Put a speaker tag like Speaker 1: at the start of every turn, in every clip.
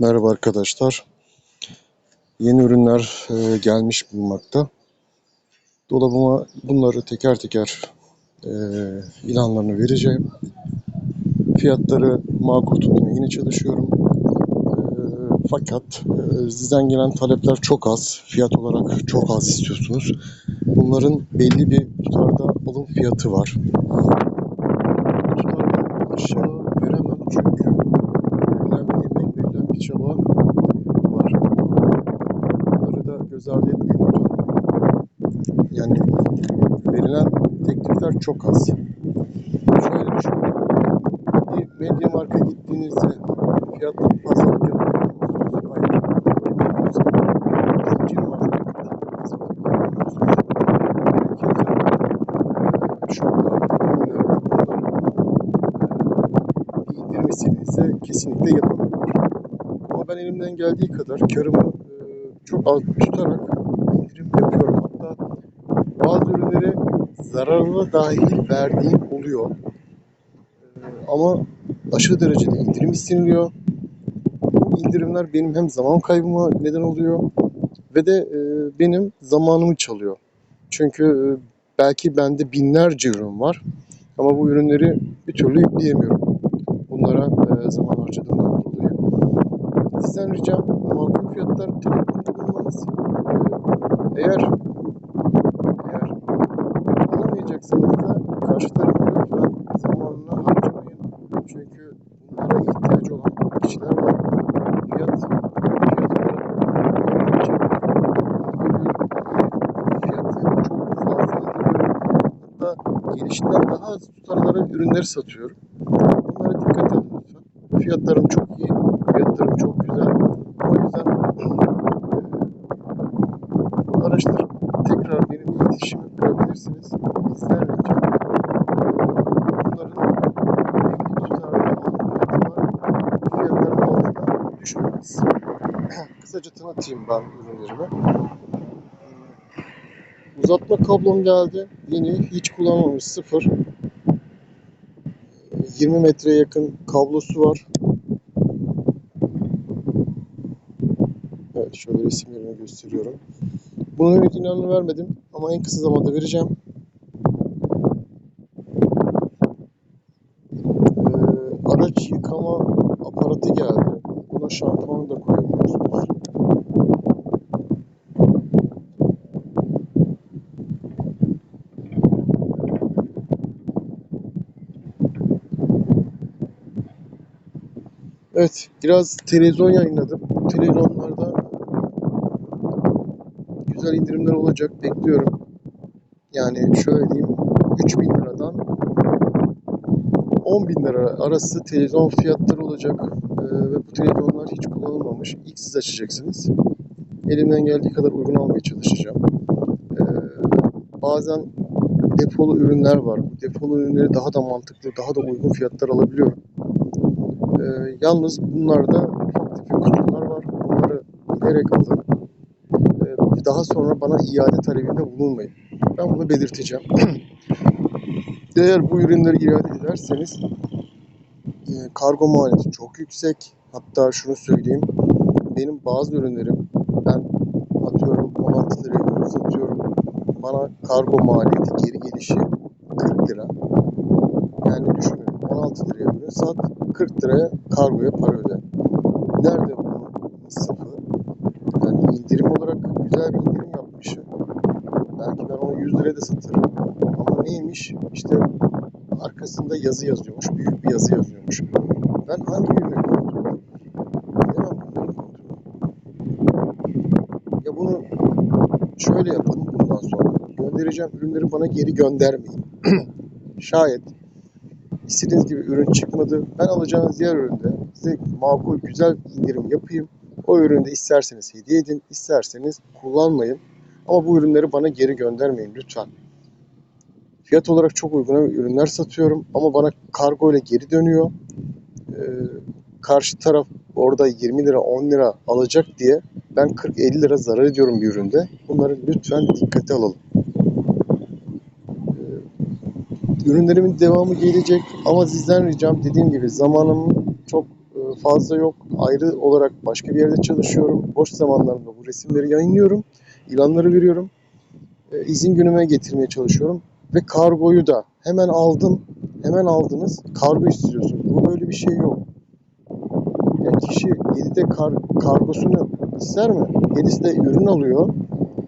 Speaker 1: Merhaba arkadaşlar. Yeni ürünler e, gelmiş bulunmakta. Dolabıma bunları teker teker e, ilanlarını vereceğim. Fiyatları makul tutmaya yine çalışıyorum. E, fakat sizden gelen talepler çok az. Fiyat olarak çok az istiyorsunuz. Bunların belli bir tutarda alım fiyatı var. Bu tutardan aşağı veremem çünkü verilen bir emek, verilen bir çaba var. Bunları da göz ardı etmeyin. Yani verilen teklifler çok az. Şöyle düşünün. Bir medya marka gittiğinizde fiyat pazarlık kesinlikle yapamıyorlar. Ama ben elimden geldiği kadar karımı çok az tutarak indirim yapıyorum. Hatta bazı ürünleri zararına dahil verdiğim oluyor. E, ama aşırı derecede indirim isteniliyor. Bu indirimler benim hem zaman kaybıma neden oluyor ve de e, benim zamanımı çalıyor. Çünkü e, belki bende binlerce ürün var ama bu ürünleri bir türlü yükleyemiyorum. Bunlara e, zaman harcadığımdan dolayı. Sizden ricam makul fiyatlar Ee, Eğer eğer alamayacaksanız da karşı tarafın lütfen zamanını harcamayın. Çünkü bunlara ihtiyacı olan kişiler var. Fiyat, fiyat olarak gelecek. Fiyatı çok fazla. Hatta gelişinden daha az tutarlara ürünleri satıyorum. Bunlara dikkat edin lütfen. Fiyatlarım çok iyi. Fiyatlarım çok güzel. O yüzden e, araştırıp tekrar benimle iletişimi kurabilirsiniz. Bizler ricam bunların belli bir tutarda alım fiyatı var. Fiyatların altına düşmemez. Kısaca tanıtayım ben ürünlerimi. Uzatma kablom geldi. Yeni, hiç kullanmamış, sıfır. 20 metreye yakın kablosu var. Evet şöyle resimlerini gösteriyorum. Bunun henüz ilanını vermedim ama en kısa zamanda vereceğim. Ee, araç yıkama aparatı geldi. Buna şampuan da koyabiliyorsunuz. Evet, biraz televizyon yayınladım. Televizyonlarda güzel indirimler olacak. Bekliyorum. Yani şöyle diyeyim. 3000 liradan 10 bin lira arası televizyon fiyatları olacak. Ee, ve bu televizyonlar hiç kullanılmamış. İlk siz açacaksınız. Elimden geldiği kadar uygun almaya çalışacağım. Ee, bazen depolu ürünler var. Depolu ürünleri daha da mantıklı, daha da uygun fiyatlar alabiliyorum. Ee, yalnız bunlarda tefek kusurlar var. Bunları bilerek alın. Daha sonra bana iade talebinde bulunmayın. Ben bunu belirteceğim. Eğer bu ürünleri iade ederseniz e, kargo maliyeti çok yüksek. Hatta şunu söyleyeyim. Benim bazı ürünlerim ben atıyorum 16 liraya ürün satıyorum. Bana kargo maliyeti geri gelişi 40 lira. Yani düşünün 16 liraya ürün sat 40 liraya kargoya para öde. Nerede bunun masrafı? Yani indirim olarak güzel bir indirim yapmışım. Belki ben onu 100 liraya da satarım. Neymiş? İşte arkasında yazı yazıyormuş. Büyük bir yazı yazıyormuş. Ben hangi ürünü kontrol? Ya bunu şöyle yapalım bundan sonra. Göndereceğim ürünleri bana geri göndermeyin. Şayet istediğiniz gibi ürün çıkmadı. Ben alacağınız diğer üründe size makul güzel indirim yapayım. O üründe isterseniz hediye edin, isterseniz kullanmayın. Ama bu ürünleri bana geri göndermeyin lütfen. Fiyat olarak çok uygun ürünler satıyorum ama bana kargo ile geri dönüyor. Ee, karşı taraf orada 20 lira 10 lira alacak diye ben 40-50 lira zarar ediyorum bir üründe. Bunları lütfen dikkate alalım. Ee, ürünlerimin devamı gelecek ama sizden ricam dediğim gibi zamanımın çok e, fazla yok. Ayrı olarak başka bir yerde çalışıyorum. Boş zamanlarımda bu resimleri yayınlıyorum. İlanları veriyorum. E, izin günüme getirmeye çalışıyorum. Ve kargoyu da hemen aldım. Hemen aldınız. Kargo istiyorsunuz. Bu böyle bir şey yok. Ya kişi 7'de kar, kargosunu ister mi? 7'de ürün alıyor.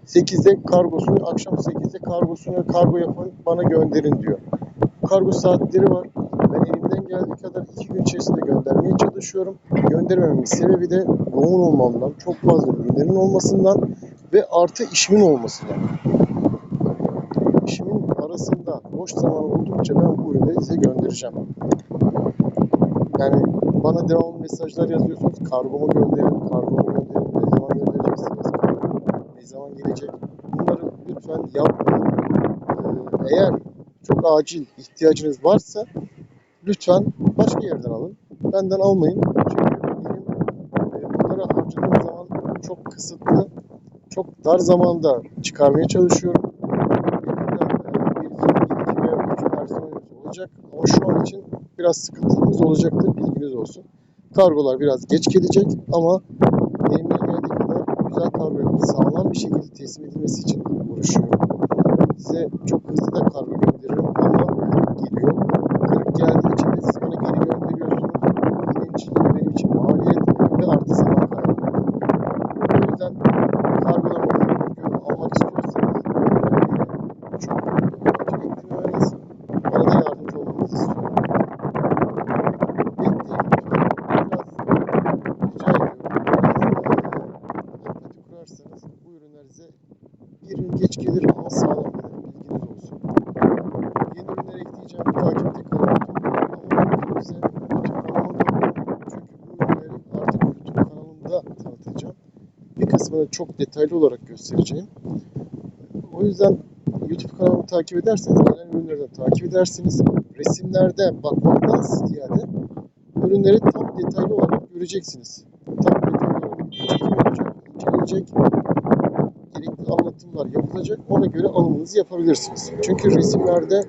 Speaker 1: 8'de kargosunu, akşam 8'de kargosunu kargo yapın bana gönderin diyor. Kargo saatleri var. Ben elimden geldiği kadar iki gün içerisinde göndermeye çalışıyorum. Göndermememin sebebi de yoğun olmamdan, çok fazla ürünlerin olmasından ve artı işimin olmasından. Arasında boş zaman oldukça ben bu ürünleri size göndereceğim. Yani bana devamlı mesajlar yazıyorsunuz. Kargomu gönderin, kargomu gönderin. Ne zaman göndereceksiniz? Ne zaman gelecek? Bunları lütfen yapmayın. Ee, Eğer çok acil ihtiyacınız varsa lütfen başka yerden alın. Benden almayın. Çünkü benim e, bunlara harcadığım zaman çok kısıtlı, çok dar zamanda çıkarmaya çalışıyorum. Yakında e, bir, iki, bir iki veya üç personelimiz olacak. Ama şu an için biraz sıkıntımız olacaktır. Bilginiz olsun. Kargolar biraz geç gelecek ama elimden geldiği kadar güzel kargo yapıp sağlam bir şekilde teslim edilmesi için uğraşıyorum. Size çok hızlı da kargo gönderirim ama kırık geliyor. Kırık geldiği için de siz bana geri gönderiyorsunuz. Birinciliği benim için maliyet ve artı zaman kaybı. O yüzden kargolarımı bakıyorum almak istiyorsanız eee, çok acele ettirmemeniz, bana da yardımcı olmanızı istiyorum. Bekleyin lütfen. Biraz rica ediyorum. Biraz eee, empati kurarsanız bu ürünler size bir gün geç gelir ama sağlam gelir. Bilginiz olsun. Yeni ürünler ekleyeceğim. Takipte kalın. Ama mümkünse YouTube kanalıma da abone olun. Çünkü bu ürünleri artık kanalımda tanıtacağım. Bir kısmını çok detaylı olarak göstereceğim. O yüzden YouTube kanalımı takip ederseniz gelen ürünleri de takip edersiniz. Resimlerde bakmaktan ziyade ürünleri tam detaylı olarak göreceksiniz. Tam detaylı olarak çekim olacak, incelenecek, gerekli anlatımlar yapılacak. Ona göre alımınızı yapabilirsiniz. Çünkü resimlerde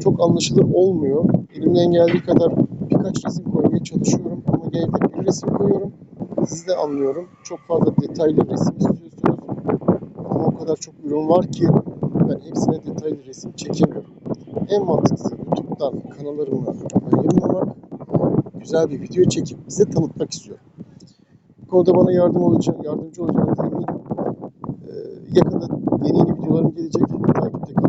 Speaker 1: çok anlaşılır olmuyor. Elimden geldiği kadar birkaç resim koymaya çalışıyorum ama genellikle bir resim koyuyorum. Siz de anlıyorum. Çok fazla detaylı resim istiyorsunuz. Ama o kadar çok ürün var ki ben hepsine detaylı resim çekemiyorum. En mantıklısı YouTube'dan kanallarımı yayınlamak, güzel bir video çekip size tanıtmak istiyorum. Bu konuda bana yardım olacak, yardımcı olacağınıza eminim. Ee, yakında yeni yeni videolarım gelecek. Takip